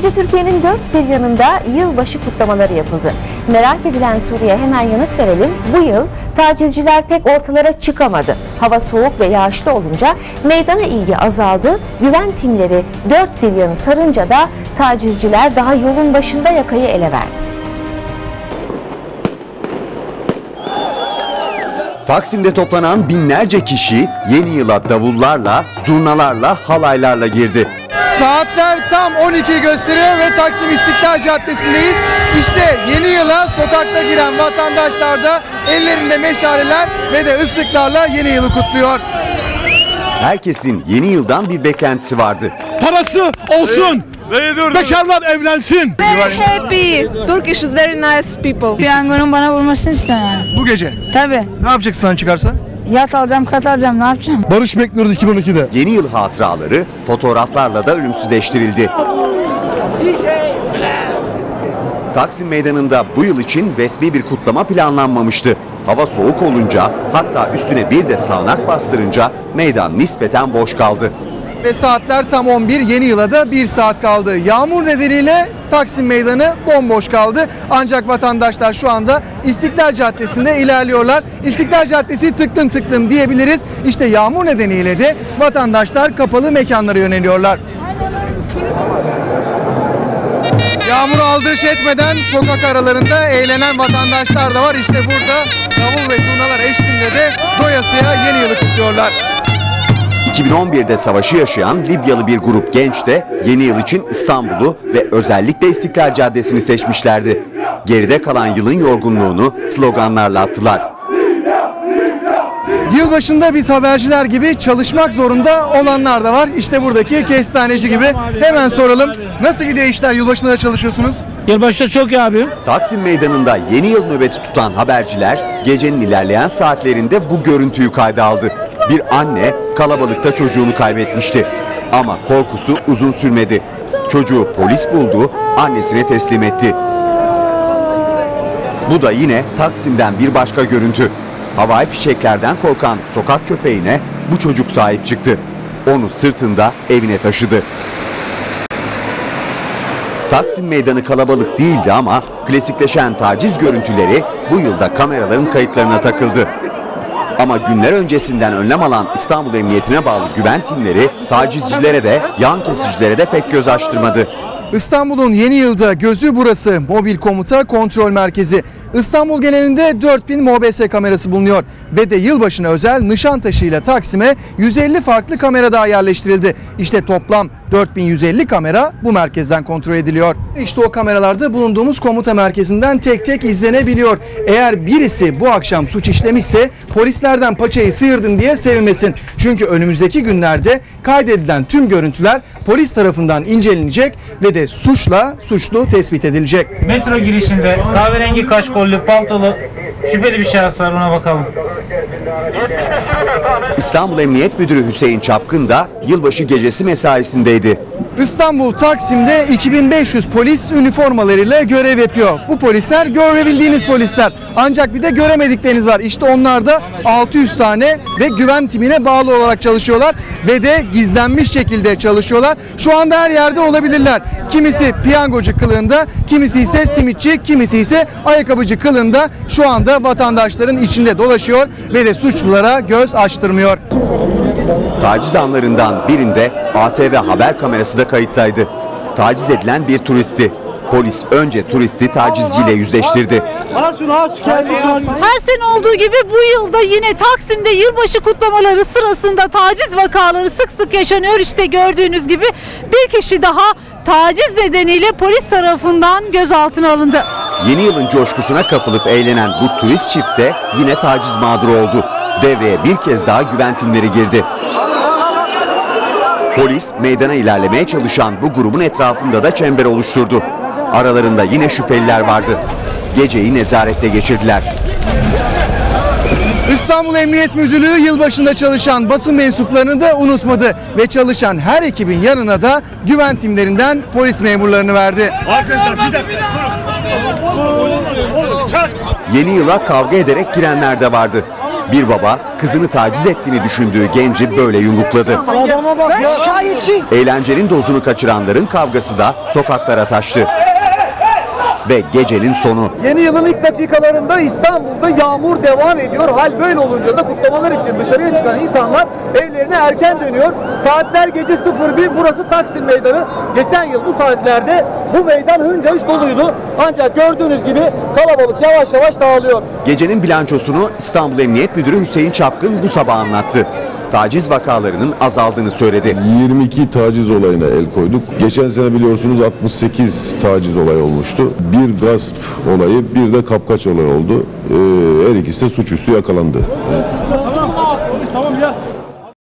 gece Türkiye'nin dört bir yanında yılbaşı kutlamaları yapıldı. Merak edilen soruya hemen yanıt verelim. Bu yıl tacizciler pek ortalara çıkamadı. Hava soğuk ve yağışlı olunca meydana ilgi azaldı. Güven timleri dört bir yanı sarınca da tacizciler daha yolun başında yakayı ele verdi. Taksim'de toplanan binlerce kişi yeni yıla davullarla, zurnalarla, halaylarla girdi. Saatler tam 12 gösteriyor ve Taksim İstiklal Caddesi'ndeyiz. İşte yeni yıla sokakta giren vatandaşlar da ellerinde meşaleler ve de ıslıklarla yeni yılı kutluyor. Herkesin yeni yıldan bir beklentisi vardı. parası olsun. Bekarlar evlensin. Very happy. Turkish is very nice people. Piyangonun bana vurmasını yani. Bu gece Tabii. ne yapacaksın sana çıkarsa? Yat alacağım, kat alacağım. Ne yapacağım? Barış bekliyoruz 2012'de. Yeni yıl hatıraları fotoğraflarla da ölümsüzleştirildi. Taksim Meydanı'nda bu yıl için resmi bir kutlama planlanmamıştı. Hava soğuk olunca hatta üstüne bir de sağanak bastırınca meydan nispeten boş kaldı. Ve saatler tam 11 yeni yıla da 1 saat kaldı. Yağmur nedeniyle Taksim Meydanı bomboş kaldı. Ancak vatandaşlar şu anda İstiklal Caddesi'nde ilerliyorlar. İstiklal Caddesi tıklım tıklım diyebiliriz. İşte yağmur nedeniyle de vatandaşlar kapalı mekanlara yöneliyorlar. Yağmur aldırış etmeden sokak aralarında eğlenen vatandaşlar da var. İşte burada davul ve zurnalar eşliğinde de doyasıya yeni yılı kutluyorlar. 2011'de savaşı yaşayan Libyalı bir grup genç de yeni yıl için İstanbul'u ve özellikle İstiklal Caddesi'ni seçmişlerdi. Geride kalan yılın yorgunluğunu sloganlarla attılar. Yılbaşında biz haberciler gibi çalışmak zorunda olanlar da var. İşte buradaki kestaneci gibi. Hemen soralım. Nasıl gidiyor işler? Yılbaşında da çalışıyorsunuz. Yılbaşı çok iyi abi. Taksim Meydanı'nda yeni yıl nöbeti tutan haberciler gecenin ilerleyen saatlerinde bu görüntüyü kayda aldı. Bir anne kalabalıkta çocuğunu kaybetmişti. Ama korkusu uzun sürmedi. Çocuğu polis buldu, annesine teslim etti. Bu da yine Taksim'den bir başka görüntü. Havai fişeklerden korkan sokak köpeğine bu çocuk sahip çıktı. Onu sırtında evine taşıdı. Taksim Meydanı kalabalık değildi ama klasikleşen taciz görüntüleri bu yılda kameraların kayıtlarına takıldı. Ama günler öncesinden önlem alan İstanbul Emniyetine bağlı güven timleri tacizcilere de yan kesicilere de pek göz açtırmadı. İstanbul'un yeni yılda gözü burası. Mobil komuta kontrol merkezi. İstanbul genelinde 4000 MOBS kamerası bulunuyor ve de yılbaşına özel Nişantaşı ile Taksim'e 150 farklı kamera daha yerleştirildi. İşte toplam 4150 kamera bu merkezden kontrol ediliyor. İşte o kameralarda bulunduğumuz komuta merkezinden tek tek izlenebiliyor. Eğer birisi bu akşam suç işlemişse polislerden paçayı sıyırdım diye sevinmesin. Çünkü önümüzdeki günlerde kaydedilen tüm görüntüler polis tarafından incelenecek ve de suçla suçlu tespit edilecek. Metro girişinde kahverengi Olho, pauta şüpheli bir şahıs var ona bakalım. İstanbul Emniyet Müdürü Hüseyin Çapkın da yılbaşı gecesi mesaisindeydi. İstanbul Taksim'de 2500 polis üniformalarıyla görev yapıyor. Bu polisler görebildiğiniz polisler. Ancak bir de göremedikleriniz var. İşte onlar da 600 tane ve güven timine bağlı olarak çalışıyorlar ve de gizlenmiş şekilde çalışıyorlar. Şu anda her yerde olabilirler. Kimisi piyangocu kılığında, kimisi ise simitçi, kimisi ise ayakkabıcı kılığında şu anda vatandaşların içinde dolaşıyor ve de suçlulara göz açtırmıyor. Taciz anlarından birinde ATV haber kamerası da kayıttaydı. Taciz edilen bir turisti. Polis önce turisti tacizciyle yüzleştirdi. Her sene olduğu gibi bu yılda yine Taksim'de yılbaşı kutlamaları sırasında taciz vakaları sık sık yaşanıyor. İşte gördüğünüz gibi bir kişi daha taciz nedeniyle polis tarafından gözaltına alındı. Yeni yılın coşkusuna kapılıp eğlenen bu turist çift de yine taciz mağduru oldu. Devreye bir kez daha güven timleri girdi. Polis meydana ilerlemeye çalışan bu grubun etrafında da çember oluşturdu. Aralarında yine şüpheliler vardı. Geceyi nezarette geçirdiler. İstanbul Emniyet Müdürlüğü yılbaşında çalışan basın mensuplarını da unutmadı ve çalışan her ekibin yanına da güven timlerinden polis memurlarını verdi. Yeni yıla kavga ederek girenler de vardı. Bir baba kızını taciz ettiğini düşündüğü genci böyle yumrukladı. Eğlencenin dozunu kaçıranların kavgası da sokaklara taştı. Ve gecenin sonu. Yeni yılın ilk dakikalarında İstanbul'da yağmur devam ediyor. Hal böyle olunca da kutlamalar için dışarıya çıkan insanlar evlerine erken dönüyor. Saatler gece 01 burası Taksim Meydanı. Geçen yıl bu saatlerde bu meydan hınca hınç doluydu. Ancak gördüğünüz gibi kalabalık yavaş yavaş dağılıyor. Gecenin bilançosunu İstanbul Emniyet Müdürü Hüseyin Çapkın bu sabah anlattı. Taciz vakalarının azaldığını söyledi. 22 taciz olayına el koyduk. Geçen sene biliyorsunuz 68 taciz olayı olmuştu. Bir gasp olayı, bir de kapkaç olayı oldu. Ee, her ikisi de suçüstü yakalandı.